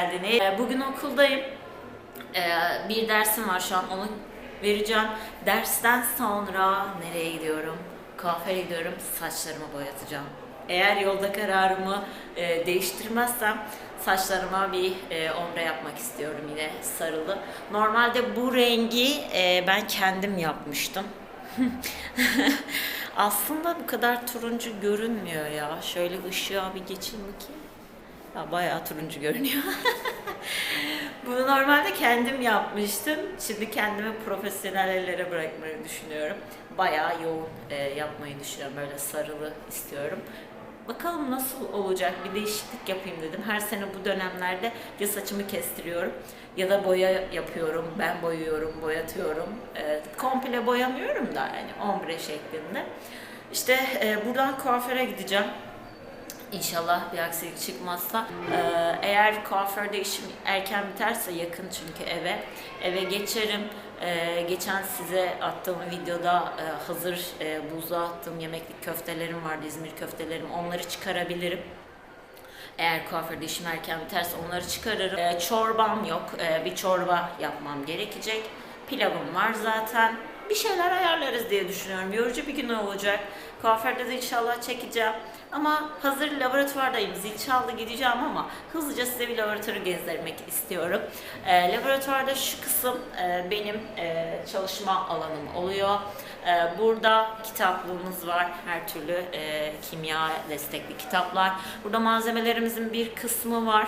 geldiniz. Ee, Bugün okuldayım. Ee, Bir dersim var şu an onu vereceğim. Dersten sonra nereye gidiyorum? Kuaföre gidiyorum. Saçlarımı boyatacağım. Eğer yolda kararımı e, değiştirmezsem saçlarıma bir e, ombre yapmak istiyorum yine sarılı. Normalde bu rengi e, ben kendim yapmıştım. Aslında bu kadar turuncu görünmüyor ya. Şöyle ışığa bir geçeyim bakayım. Ya bayağı turuncu görünüyor. Bunu normalde kendim yapmıştım. Şimdi kendimi profesyonel ellere bırakmayı düşünüyorum. Bayağı yoğun e, yapmayı düşünüyorum. Böyle sarılı istiyorum. Bakalım nasıl olacak bir değişiklik yapayım dedim. Her sene bu dönemlerde ya saçımı kestiriyorum ya da boya yapıyorum. Ben boyuyorum, boyatıyorum. E, komple boyamıyorum da yani ombre şeklinde. İşte e, buradan kuaföre gideceğim. İnşallah bir aksilik çıkmazsa. Ee, eğer kuaförde işim erken biterse yakın çünkü eve. Eve geçerim. Ee, geçen size attığım videoda e, hazır e, buzluğa attığım yemeklik köftelerim vardı. İzmir köftelerim. Onları çıkarabilirim. Eğer kuaförde işim erken biterse onları çıkarırım. Ee, çorbam yok. Ee, bir çorba yapmam gerekecek. Pilavım var zaten. Bir şeyler ayarlarız diye düşünüyorum. Yorucu bir gün olacak. Kuaförde de inşallah çekeceğim. Ama hazır laboratuvardayım. Zil çaldı gideceğim ama hızlıca size bir laboratuvarı gezdirmek istiyorum. Ee, laboratuvarda şu kısım e, benim e, çalışma alanım oluyor. Ee, burada kitaplığımız var. Her türlü e, kimya destekli kitaplar. Burada malzemelerimizin bir kısmı var.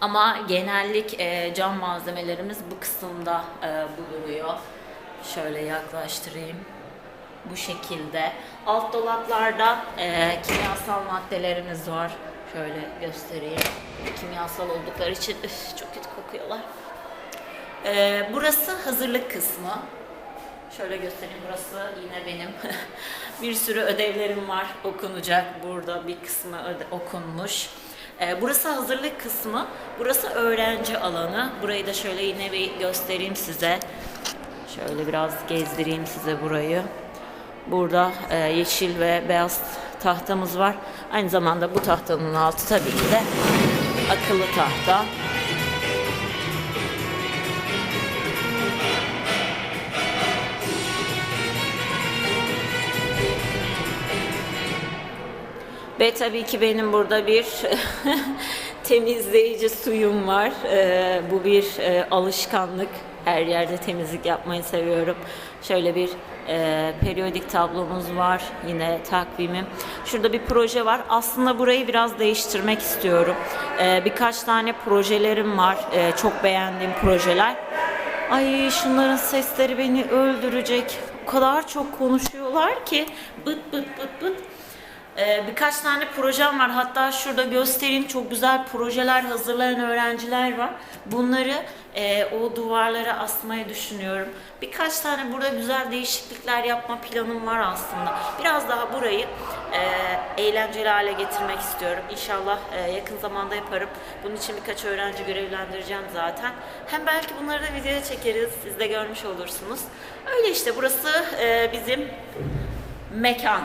Ama genellik e, cam malzemelerimiz bu kısımda e, bulunuyor. Şöyle yaklaştırayım. Bu şekilde. Alt dolaplarda e, kimyasal maddelerimiz var. Şöyle göstereyim. Kimyasal oldukları için üf, çok kötü kokuyorlar. E, burası hazırlık kısmı. Şöyle göstereyim. Burası yine benim. bir sürü ödevlerim var okunacak. Burada bir kısmı okunmuş. Ee, burası hazırlık kısmı. Burası öğrenci alanı. Burayı da şöyle yine bir göstereyim size. Şöyle biraz gezdireyim size burayı. Burada e, yeşil ve beyaz tahtamız var. Aynı zamanda bu tahtanın altı tabii ki de akıllı tahta. Ve tabii ki benim burada bir temizleyici suyum var. Ee, bu bir e, alışkanlık. Her yerde temizlik yapmayı seviyorum. Şöyle bir e, periyodik tablomuz var. Yine takvimim. Şurada bir proje var. Aslında burayı biraz değiştirmek istiyorum. Ee, birkaç tane projelerim var. Ee, çok beğendiğim projeler. Ay şunların sesleri beni öldürecek. O kadar çok konuşuyorlar ki bıt bıt bıt bıt. Ee, birkaç tane projem var. Hatta şurada göstereyim. Çok güzel projeler hazırlayan öğrenciler var. Bunları e, o duvarlara asmayı düşünüyorum. Birkaç tane burada güzel değişiklikler yapma planım var aslında. Biraz daha burayı e, eğlenceli hale getirmek istiyorum. İnşallah e, yakın zamanda yaparım. Bunun için birkaç öğrenci görevlendireceğim zaten. Hem belki bunları da videoya çekeriz. Siz de görmüş olursunuz. Öyle işte burası e, bizim mekan.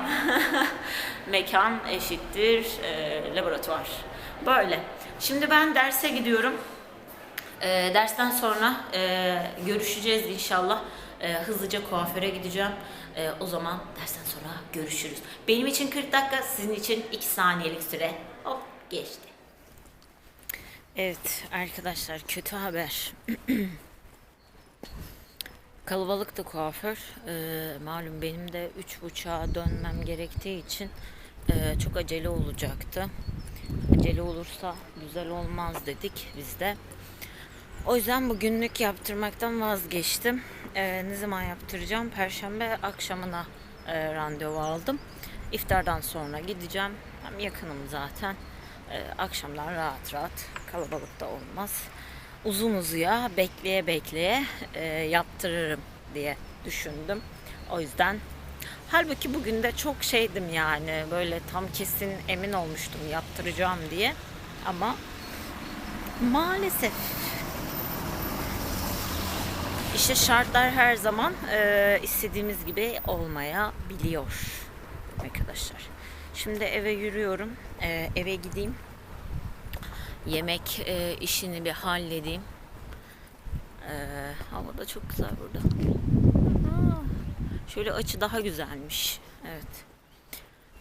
mekan eşittir e, laboratuvar. Böyle. Şimdi ben derse gidiyorum. E, dersten sonra e, görüşeceğiz inşallah. E, hızlıca kuaföre gideceğim. E, o zaman dersten sonra görüşürüz. Benim için 40 dakika, sizin için 2 saniyelik süre. Hop geçti. Evet arkadaşlar kötü haber. Kalabalıktı kuaför. Ee, malum benim de üç buçuğa dönmem gerektiği için e, çok acele olacaktı. Acele olursa güzel olmaz dedik biz de. O yüzden bugünlük yaptırmaktan vazgeçtim. Ee, ne zaman yaptıracağım? Perşembe akşamına e, randevu aldım. İftardan sonra gideceğim. Hem yakınım zaten. Ee, akşamdan rahat rahat kalabalık da olmaz uzun uzuya bekleye bekleye e, yaptırırım diye düşündüm. O yüzden halbuki bugün de çok şeydim yani böyle tam kesin emin olmuştum yaptıracağım diye ama maalesef işte şartlar her zaman e, istediğimiz gibi olmayabiliyor arkadaşlar. Şimdi eve yürüyorum. E, eve gideyim yemek e, işini bir halledeyim. E, hava da çok güzel burada. Şöyle açı daha güzelmiş. Evet.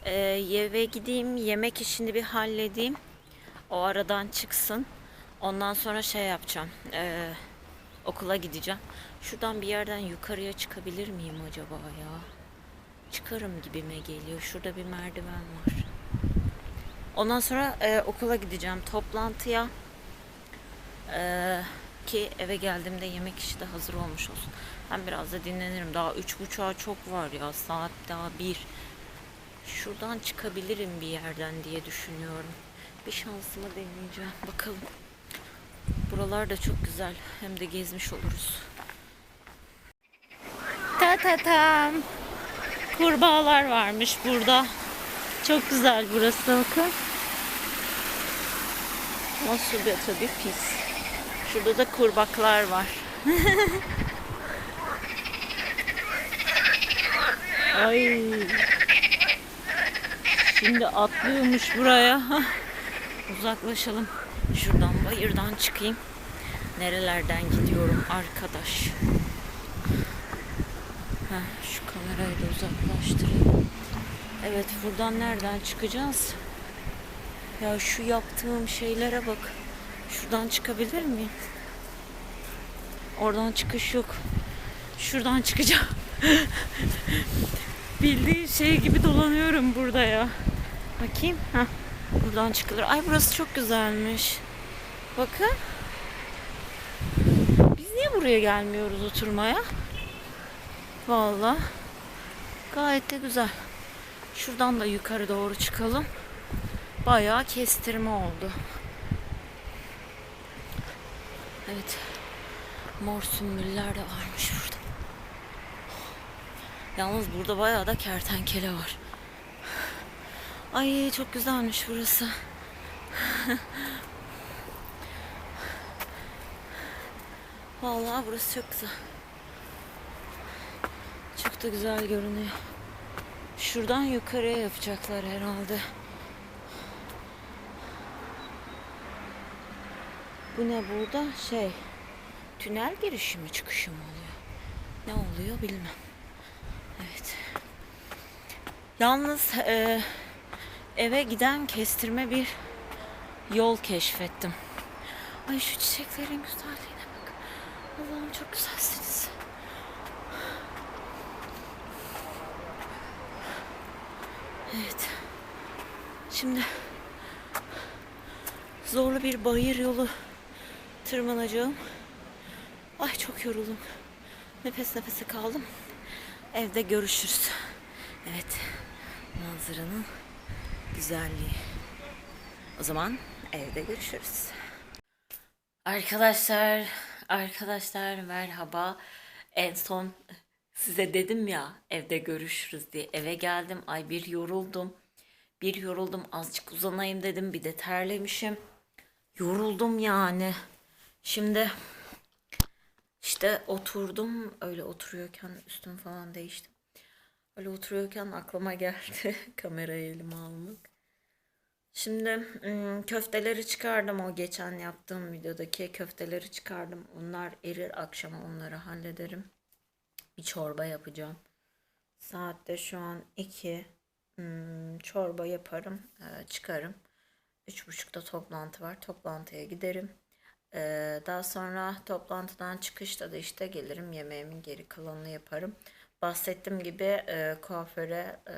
E, eve gideyim, yemek işini bir halledeyim. O aradan çıksın. Ondan sonra şey yapacağım. E, okula gideceğim. Şuradan bir yerden yukarıya çıkabilir miyim acaba ya? Çıkarım gibime geliyor. Şurada bir merdiven var. Ondan sonra e, okula gideceğim. Toplantıya e, ki eve geldiğimde yemek işi de hazır olmuş olsun. Ben biraz da dinlenirim. Daha üç buçuğa çok var ya. Saat daha bir. Şuradan çıkabilirim bir yerden diye düşünüyorum. Bir şansımı deneyeceğim. Bakalım. Buralar da çok güzel. Hem de gezmiş oluruz. Ta ta tam. Kurbağalar varmış burada. Çok güzel burası bakın. Ama su da tabii pis. Şurada da kurbaklar var. Ay. Şimdi atlıyormuş buraya. Uzaklaşalım. Şuradan bayırdan çıkayım. Nerelerden gidiyorum arkadaş. Heh, şu kamerayı da uzaklaştırayım. Evet buradan nereden çıkacağız? Ya şu yaptığım şeylere bak. Şuradan çıkabilir miyim? Oradan çıkış yok. Şuradan çıkacağım. Bildiğin şey gibi dolanıyorum burada ya. Bakayım. Heh. Buradan çıkılır. Ay burası çok güzelmiş. Bakın. Biz niye buraya gelmiyoruz oturmaya? Vallahi gayet de güzel. Şuradan da yukarı doğru çıkalım. Bayağı kestirme oldu. Evet. Mor sümbüller de varmış burada. Yalnız burada bayağı da kertenkele var. Ay çok güzelmiş burası. Vallahi burası çok güzel. Çok da güzel görünüyor. Şuradan yukarıya yapacaklar herhalde. Bu ne burada? Şey, tünel girişi mi çıkışı mı oluyor? Ne oluyor bilmem. Evet. Yalnız e, eve giden kestirme bir yol keşfettim. Ay şu çiçeklerin güzelliğine bak. Allah'ım çok güzelsiniz. Evet. Şimdi zorlu bir bayır yolu tırmanacağım. Ay çok yoruldum. Nefes nefese kaldım. Evde görüşürüz. Evet. Manzaranın güzelliği. O zaman evde görüşürüz. Arkadaşlar, arkadaşlar merhaba. En son size dedim ya evde görüşürüz diye eve geldim. Ay bir yoruldum. Bir yoruldum azıcık uzanayım dedim. Bir de terlemişim. Yoruldum yani. Şimdi işte oturdum. Öyle oturuyorken üstümü falan değiştim. Öyle oturuyorken aklıma geldi kamerayı elime almak. Şimdi ım, köfteleri çıkardım o geçen yaptığım videodaki köfteleri çıkardım. Onlar erir akşama onları hallederim. Bir çorba yapacağım. Saatte şu an 2 çorba yaparım e, çıkarım. Üç buçukta toplantı var. Toplantıya giderim. Ee, daha sonra toplantıdan çıkışta da işte gelirim yemeğimin geri kalanını yaparım. Bahsettiğim gibi e, kuaföre e,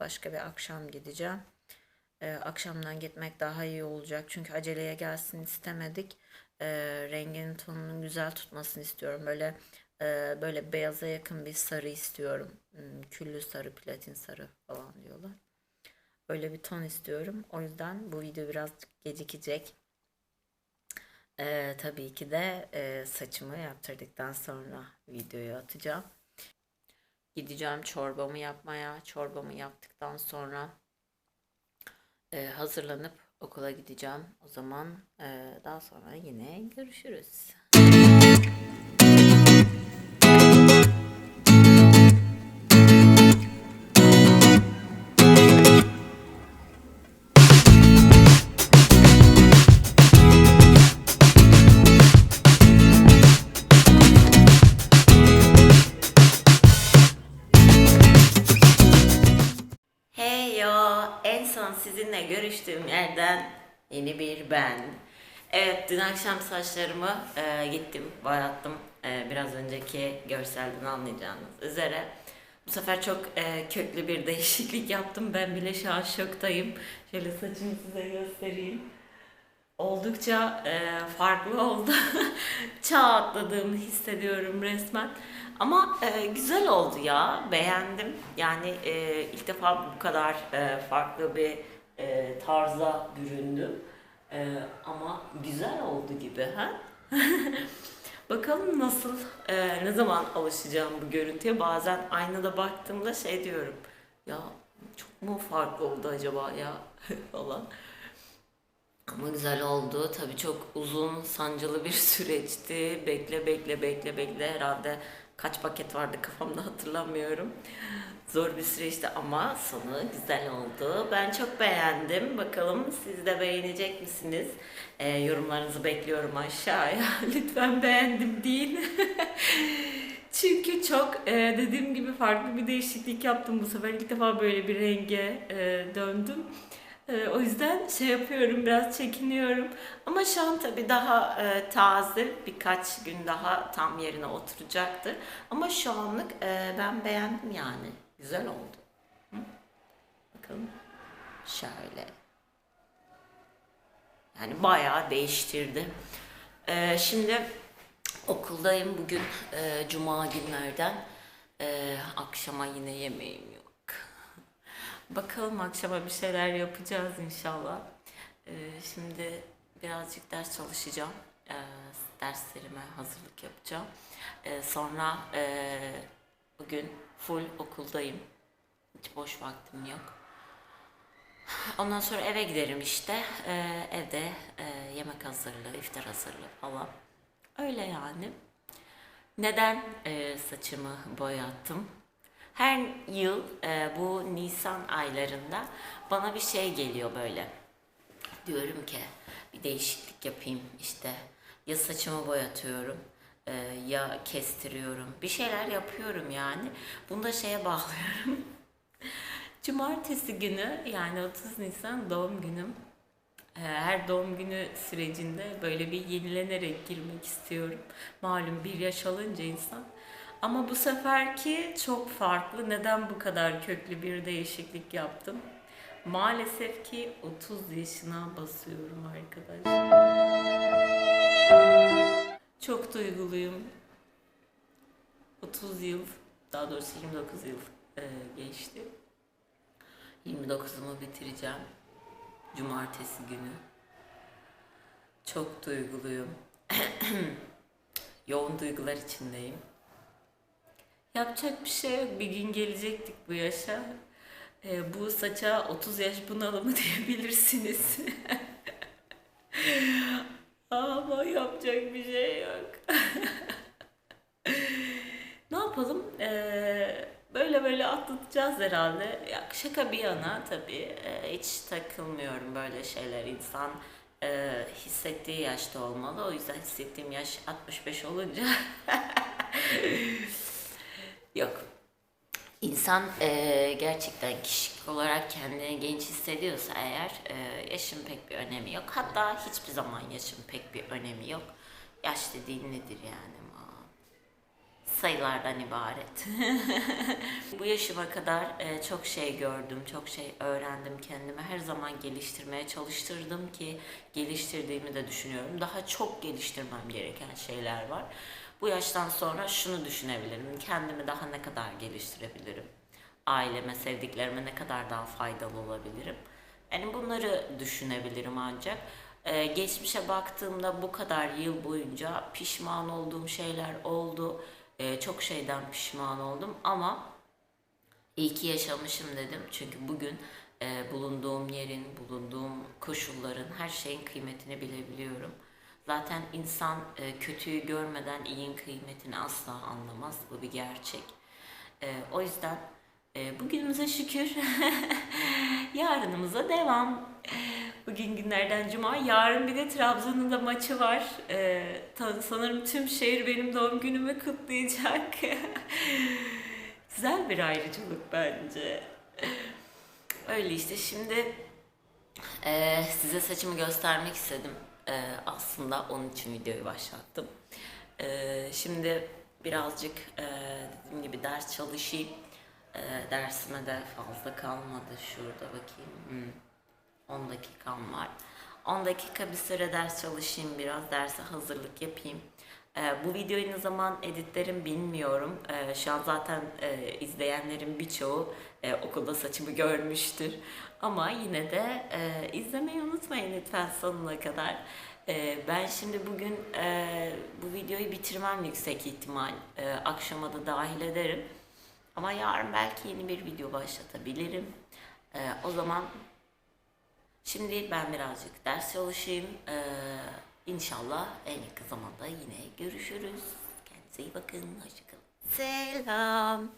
başka bir akşam gideceğim. E, akşamdan gitmek daha iyi olacak. Çünkü aceleye gelsin istemedik. E, renginin tonunun güzel tutmasını istiyorum. Böyle e, böyle beyaza yakın bir sarı istiyorum. Hmm, Küllü sarı, platin sarı falan diyorlar. Öyle bir ton istiyorum. O yüzden bu video biraz gecikecek. Ee, tabii ki de e, saçımı yaptırdıktan sonra videoyu atacağım. Gideceğim çorbamı yapmaya. Çorbamı yaptıktan sonra e, hazırlanıp okula gideceğim. O zaman e, daha sonra yine görüşürüz. Yerden yeni bir ben. Evet dün akşam saçlarımı e, gittim boyattım. E, biraz önceki görselden anlayacağınız üzere. Bu sefer çok e, köklü bir değişiklik yaptım. Ben bile şu an şoktayım. Şöyle saçımı size göstereyim. Oldukça e, farklı oldu. Çağ atladığımı hissediyorum resmen. Ama e, güzel oldu ya. Beğendim. Yani e, ilk defa bu kadar e, farklı bir e, tarza büründüm. E, ama güzel oldu gibi ha. Bakalım nasıl, e, ne zaman alışacağım bu görüntüye. Bazen aynada baktığımda şey diyorum. Ya çok mu farklı oldu acaba ya falan. Ama güzel oldu. Tabii çok uzun, sancılı bir süreçti. Bekle, bekle, bekle, bekle. Herhalde kaç paket vardı kafamda hatırlamıyorum. Zor bir süreçti ama sonu güzel oldu. Ben çok beğendim. Bakalım siz de beğenecek misiniz? Ee, yorumlarınızı bekliyorum aşağıya. Lütfen beğendim deyin. Çünkü çok e, dediğim gibi farklı bir değişiklik yaptım bu sefer. İlk defa böyle bir renge e, döndüm. E, o yüzden şey yapıyorum, biraz çekiniyorum. Ama şu an tabii daha e, taze, birkaç gün daha tam yerine oturacaktır. Ama şu anlık e, ben beğendim yani. Güzel oldu. Hı? Bakalım. Şöyle. Yani bayağı değiştirdi. E, şimdi okuldayım bugün e, cuma günlerden. E, akşama yine yemeğim yok. Bakalım akşama bir şeyler yapacağız inşallah. Ee, şimdi birazcık ders çalışacağım. Ee, derslerime hazırlık yapacağım. Ee, sonra e, bugün full okuldayım. Hiç boş vaktim yok. Ondan sonra eve giderim işte. Evde e, yemek hazırlığı, iftar hazırlığı falan. Öyle yani. Neden e, saçımı boyattım? Her yıl e, bu Nisan aylarında bana bir şey geliyor böyle. Diyorum ki bir değişiklik yapayım işte. Ya saçımı boyatıyorum e, ya kestiriyorum. Bir şeyler yapıyorum yani. Bunu da şeye bağlıyorum. Cumartesi günü yani 30 Nisan doğum günüm. E, Her doğum günü sürecinde böyle bir yenilenerek girmek istiyorum. Malum bir yaş alınca insan ama bu seferki çok farklı. Neden bu kadar köklü bir değişiklik yaptım? Maalesef ki 30 yaşına basıyorum arkadaşlar. Çok duyguluyum. 30 yıl, daha doğrusu 29 yıl e, geçti. 29'umu bitireceğim. Cumartesi günü. Çok duyguluyum. Yoğun duygular içindeyim. Yapacak bir şey yok. Bir gün gelecektik bu yaşa. Ee, bu saça 30 yaş bunalımı diyebilirsiniz. Ama yapacak bir şey yok. ne yapalım? Ee, böyle böyle atlatacağız herhalde. Ya, şaka bir yana tabii. e, hiç takılmıyorum böyle şeyler. İnsan e, hissettiği yaşta olmalı. O yüzden hissettiğim yaş 65 olunca Yok. İnsan e, gerçekten kişilik olarak kendini genç hissediyorsa eğer e, yaşın pek bir önemi yok. Hatta hiçbir zaman yaşın pek bir önemi yok. Yaş dediğin nedir yani? Sayılardan ibaret. Bu yaşıma kadar e, çok şey gördüm, çok şey öğrendim kendime. Her zaman geliştirmeye çalıştırdım ki geliştirdiğimi de düşünüyorum. Daha çok geliştirmem gereken şeyler var. Bu yaştan sonra şunu düşünebilirim. Kendimi daha ne kadar geliştirebilirim? Aileme, sevdiklerime ne kadar daha faydalı olabilirim? Yani bunları düşünebilirim ancak. Ee, geçmişe baktığımda bu kadar yıl boyunca pişman olduğum şeyler oldu. Ee, çok şeyden pişman oldum ama iyi ki yaşamışım dedim. Çünkü bugün e, bulunduğum yerin, bulunduğum koşulların, her şeyin kıymetini bilebiliyorum. Zaten insan e, kötüyü görmeden iyinin kıymetini asla anlamaz. Bu bir gerçek. E, o yüzden e, bugünümüze şükür. Yarınımıza devam. Bugün günlerden cuma. Yarın bir de Trabzon'un da maçı var. E, sanırım tüm şehir benim doğum günümü kutlayacak. Güzel bir ayrıcalık bence. Öyle işte şimdi Ee, size saçımı göstermek istedim. Ee, aslında onun için videoyu başlattım. Ee, şimdi birazcık e, dediğim gibi ders çalışayım. Ee, dersime de fazla kalmadı. Şurada bakayım. Hmm. 10 dakikam var. 10 dakika bir süre ders çalışayım biraz. Derse hazırlık yapayım. Ee, bu videoyu ne zaman editlerim bilmiyorum. Ee, şu an zaten e, izleyenlerin birçoğu e, okulda saçımı görmüştür. Ama yine de e, izlemeyi unutmayın lütfen sonuna kadar. E, ben şimdi bugün e, bu videoyu bitirmem yüksek ihtimal. E, akşama da dahil ederim. Ama yarın belki yeni bir video başlatabilirim. E, o zaman Şimdi ben birazcık ders çalışayım. Ee, inşallah en yakın zamanda yine görüşürüz. Kendinize iyi bakın. Hoşçakalın. Selam.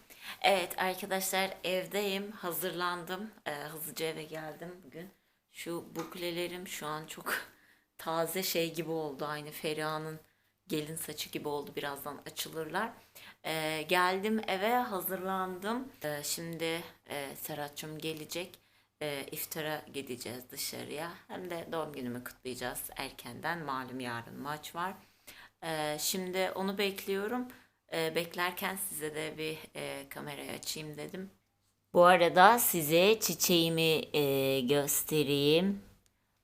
Evet arkadaşlar evdeyim. Hazırlandım. Ee, hızlıca eve geldim bugün. Şu buklelerim şu an çok taze şey gibi oldu. Aynı Feriha'nın gelin saçı gibi oldu. Birazdan açılırlar. Ee, geldim eve hazırlandım. Ee, şimdi e, Serhat'cığım gelecek e, iftara gideceğiz dışarıya. Hem de doğum günümü kutlayacağız erkenden. Malum yarın maç var. E, şimdi onu bekliyorum. E, beklerken size de bir e, kamerayı açayım dedim. Bu arada size çiçeğimi e, göstereyim.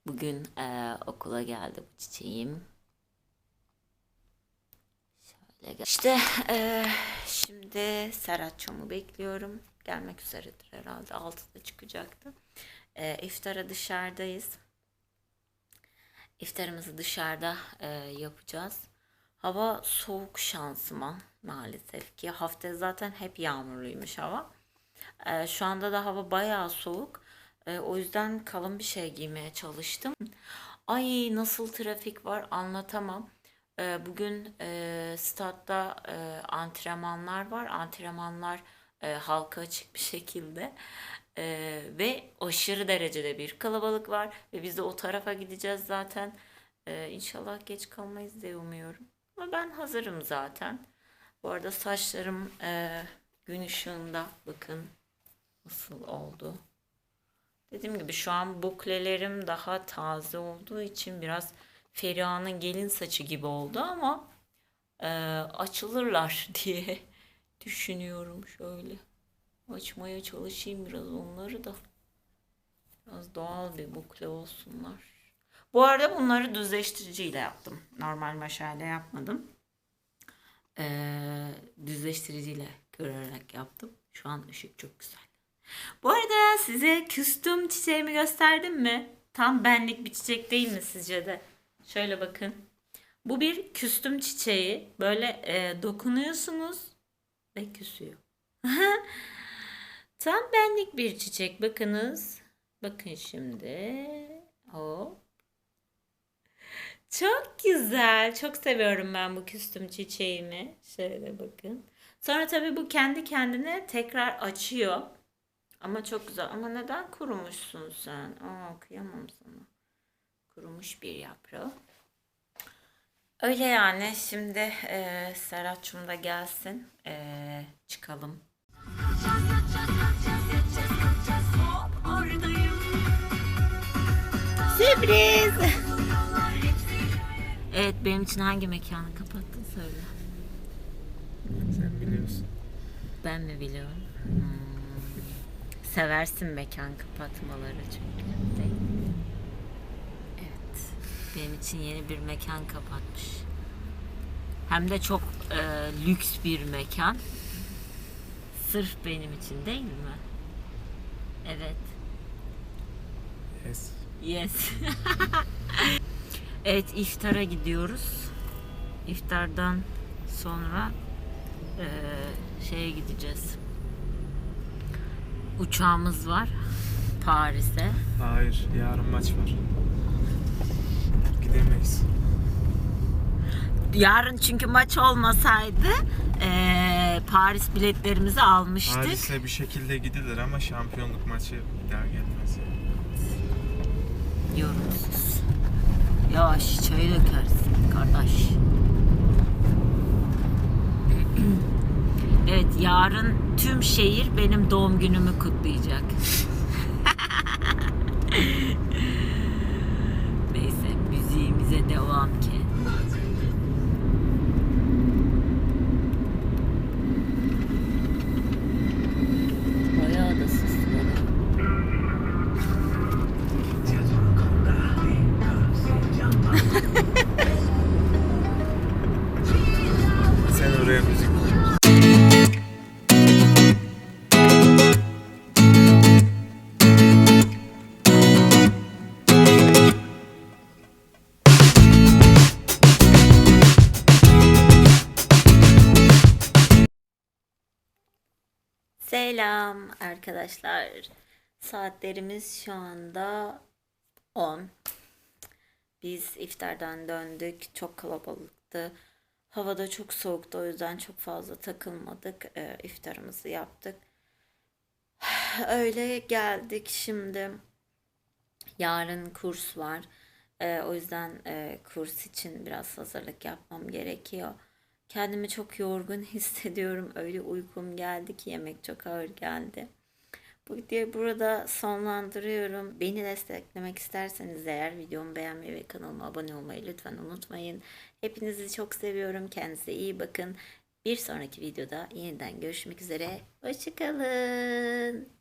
Bugün e, okula geldi bu çiçeğim. Şöyle İşte e, şimdi Serhatço'mu bekliyorum. Gelmek üzeredir herhalde. Altıda çıkacaktı. E, iftara dışarıdayız. İftarımızı dışarıda e, yapacağız. Hava soğuk şansıma maalesef ki. Haftaya zaten hep yağmurluymuş hava. E, şu anda da hava bayağı soğuk. E, o yüzden kalın bir şey giymeye çalıştım. Ay nasıl trafik var anlatamam. E, bugün e, statta e, antrenmanlar var. Antrenmanlar e, halka açık bir şekilde. E, ve aşırı derecede bir kalabalık var. Ve biz de o tarafa gideceğiz zaten. E, inşallah geç kalmayız diye umuyorum. Ama ben hazırım zaten. Bu arada saçlarım e, gün ışığında bakın nasıl oldu. Dediğim gibi şu an buklelerim daha taze olduğu için biraz Feriha'nın gelin saçı gibi oldu ama e, açılırlar diye düşünüyorum şöyle. Açmaya çalışayım biraz onları da. Biraz doğal bir bukle olsunlar. Bu arada bunları düzleştiriciyle yaptım. Normal maşayla yapmadım. Ee, düzleştiriciyle kırarak yaptım. Şu an ışık çok güzel. Bu arada size küstüm çiçeğimi gösterdim mi? Tam benlik bir çiçek değil mi sizce de? Şöyle bakın. Bu bir küstüm çiçeği. Böyle e, dokunuyorsunuz ve küsüyor. Tam benlik bir çiçek. Bakınız. Bakın şimdi. Hop. Çok güzel. Çok seviyorum ben bu küstüm çiçeğimi. Şöyle bakın. Sonra tabii bu kendi kendine tekrar açıyor. Ama çok güzel. Ama neden kurumuşsun sen? Aa, kıyamam sana. Kurumuş bir yaprağı. Öyle yani. Şimdi e, Serhat'cığım da gelsin. E, çıkalım. Sürpriz. Evet benim için hangi mekanı kapattın söyle. Sen biliyorsun. Ben mi biliyorum? Hmm. Seversin mekan kapatmaları çünkü. Değil mi? Evet. Benim için yeni bir mekan kapatmış. Hem de çok e, lüks bir mekan. Sırf benim için değil mi? Evet. Yes. Yes. evet iftara gidiyoruz. İftardan sonra eee, şeye gideceğiz. Uçağımız var Paris'e. Hayır, yarın maç var. Gidemeyiz. Yarın çünkü maç olmasaydı eee, Paris biletlerimizi almıştık. Paris'e bir şekilde gidilir ama şampiyonluk maçı bir daha gelmez. yani. Yorumsuz. Yavaş çayı dökersin kardeş. evet yarın tüm şehir benim doğum günümü kutlayacak. Neyse müziğimize devam ki. Selam arkadaşlar. Saatlerimiz şu anda 10. Biz iftardan döndük. Çok kalabalıktı. Havada çok soğuktu. O yüzden çok fazla takılmadık. Ee, iftarımızı yaptık. Öyle geldik şimdi. Yarın kurs var. Ee, o yüzden e, kurs için biraz hazırlık yapmam gerekiyor. Kendimi çok yorgun hissediyorum. Öyle uykum geldi ki yemek çok ağır geldi. Bu videoyu burada sonlandırıyorum. Beni desteklemek isterseniz eğer videomu beğenmeyi ve kanalıma abone olmayı lütfen unutmayın. Hepinizi çok seviyorum. Kendinize iyi bakın. Bir sonraki videoda yeniden görüşmek üzere. Hoşçakalın.